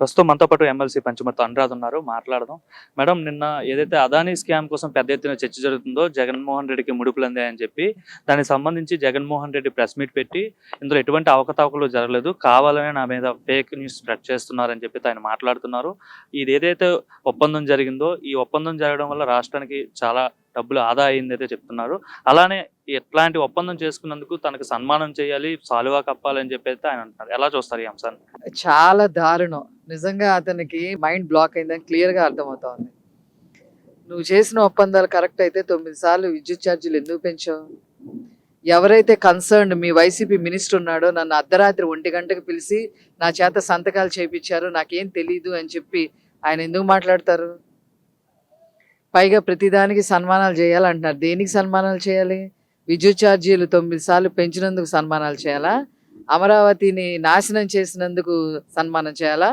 ప్రస్తుతం మనతో పాటు ఎమ్మెల్సీ పంచమర్తి అనురాధ్ ఉన్నారు మాట్లాడదాం. మేడం నిన్న ఏదైతే అదానీ స్కామ్ కోసం పెద్ద ఎత్తున చర్చ జరుగుతుందో జగన్మోహన్ రెడ్డికి ముడుపులు అందాయని చెప్పి దానికి సంబంధించి జగన్మోహన్ రెడ్డి ప్రెస్ మీట్ పెట్టి ఇందులో ఎటువంటి అవకతవకలు జరగలేదు కావాలనే నా మీద ఫేక్ న్యూస్ స్ప్రెడ్ చేస్తున్నారని చెప్పి ఆయన మాట్లాడుతున్నారు. ఇది ఏదైతే ఒప్పందం జరిగిందో ఈ ఒప్పందం జరగడం వల్ల రాష్ట్రానికి చాలా డబ్బులు ఆదా అయింది అయితే చెప్తున్నారు. అలానే ఎట్లాంటి ఒప్పందం చేసుకున్నందుకు తనకు సన్మానం చేయాలి సాలువా కప్పాలని చెప్పి ఆయన అంటున్నారు. ఎలా చూస్తారు ఈ అంశాన్ని? చాలా దారుణం. నిజంగా అతనికి మైండ్ బ్లాక్ అయిందని క్లియర్గా అర్థమవుతోంది. నువ్వు చేసిన ఒప్పందాలు కరెక్ట్ అయితే తొమ్మిది సార్లు విద్యుత్ ఛార్జీలు ఎందుకు పెంచావు? ఎవరైతే కన్సర్న్ మీ వైసీపీ మినిస్టర్ ఉన్నాడో నన్ను అర్ధరాత్రి ఒంటి గంటకు పిలిచి నా చేత సంతకాలు చేయించారు నాకేం తెలీదు అని చెప్పి ఆయన ఎందుకు మాట్లాడతారు? పైగా ప్రతిదానికి సన్మానాలు చేయాలంటున్నారు. దేనికి సన్మానాలు చేయాలి? విద్యుత్ ఛార్జీలు తొమ్మిది సార్లు పెంచినందుకు సన్మానాలు చేయాలా? అమరావతిని నాశనం చేసినందుకు సన్మానం చేయాలా?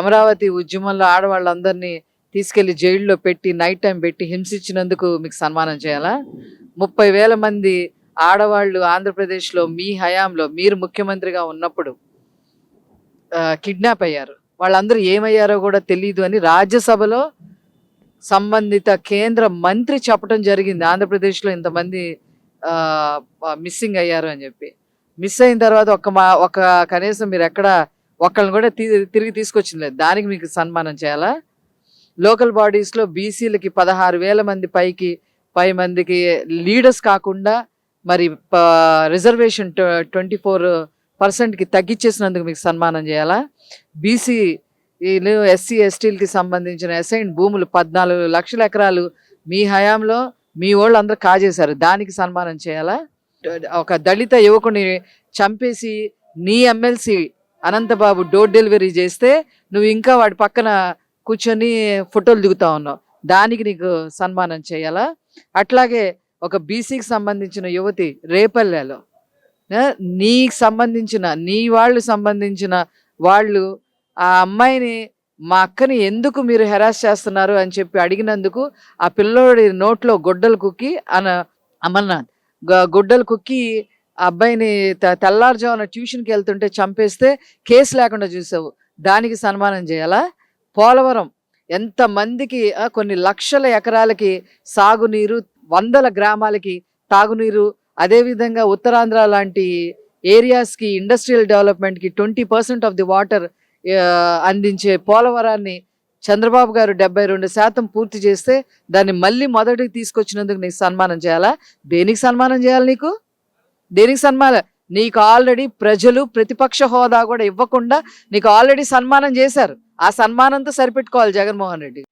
అమరావతి ఉద్యమంలో ఆడవాళ్ళందరినీ తీసుకెళ్ళి జైల్లో పెట్టి నైట్ టైం పెట్టి హింసించినందుకు మీకు సన్మానం చేయాలా? ముప్పై వేల మంది ఆడవాళ్ళు ఆంధ్రప్రదేశ్లో మీ హయాంలో మీరు ముఖ్యమంత్రిగా ఉన్నప్పుడు కిడ్నాప్ అయ్యారు. వాళ్ళందరూ ఏమయ్యారో కూడా తెలియదు అని రాజ్యసభలో సంబంధిత కేంద్ర మంత్రి చెప్పడం జరిగింది. ఆంధ్రప్రదేశ్లో ఇంతమంది మిస్సింగ్ అయ్యారు అని చెప్పి. మిస్ అయిన తర్వాత ఒక మా ఒక కనీసం మీరు ఎక్కడ ఒకళ్ళని కూడా తీ- తిరిగి తీసుకొచ్చింది లేదు. దానికి మీకు సన్మానం చేయాలా? లోకల్ బాడీస్లో బీసీలకి పదహారు వేల మంది పైకి పై మందికి లీడర్స్ కాకుండా మరి రిజర్వేషన్ ట్వంటీ ఫోర్ పర్సెంట్కి తగ్గించేసినందుకు మీకు సన్మానం చేయాలా? బీసీ ఎస్సీ ఎస్టీలకి సంబంధించిన అసైన్ భూములు పద్నాలుగు లక్షల ఎకరాలు మీ హయాంలో మీ వాళ్ళు అందరూ కాజేశారు. దానికి సన్మానం చేయాలా? ఒక దళిత యువకుని చంపేసి నీ ఎమ్మెల్సీ అనంతబాబు డోర్ డెలివరీ చేస్తే నువ్వు ఇంకా వాడి పక్కన కూర్చొని ఫోటోలు దిగుతా ఉన్నావు. దానికి నీకు సన్మానం చేయాలా? అట్లాగే ఒక బీసీకి సంబంధించిన యువతి రేపల్లెలో నీకు సంబంధించిన నీ వాళ్ళు సంబంధించిన వాళ్ళు ఆ అమ్మాయిని మా అక్కని ఎందుకు మీరు హెరాస్ చేస్తున్నారు అని చెప్పి అడిగినందుకు ఆ పిల్లోడి నోట్లో గొడ్డలు కుక్కి అన అమర్నాథ్ గ- గొడ్డలు కుక్కి అబ్బాయిని తెల్లారుజామున ట్యూషన్కి వెళ్తుంటే చంపేస్తే కేసు లేకుండా చూసావు. దానికి సన్మానం చేయాలా? పోలవరం ఎంతమందికి కొన్ని లక్షల ఎకరాలకి సాగునీరు వందల గ్రామాలకి తాగునీరు అదేవిధంగా ఉత్తరాంధ్ర లాంటి ఏరియాస్కి ఇండస్ట్రియల్ డెవలప్మెంట్కి twenty percent of the water అందించే పోలవరాన్ని చంద్రబాబు గారు డెబ్బై రెండు శాతం పూర్తి చేస్తే దాన్ని మళ్ళీ మొదటికి తీసుకొచ్చినందుకు నీకు సన్మానం చేయాలా? దేనికి సన్మానం చేయాలి నీకు? దేనికి సన్మానం? నీకు ఆల్రెడీ ప్రజలు ప్రతిపక్ష హోదా కూడా ఇవ్వకుండా నీకు ఆల్రెడీ సన్మానం చేశారు. ఆ సన్మానంతో సరిపెట్టుకోవాలి జగన్మోహన్ రెడ్డి.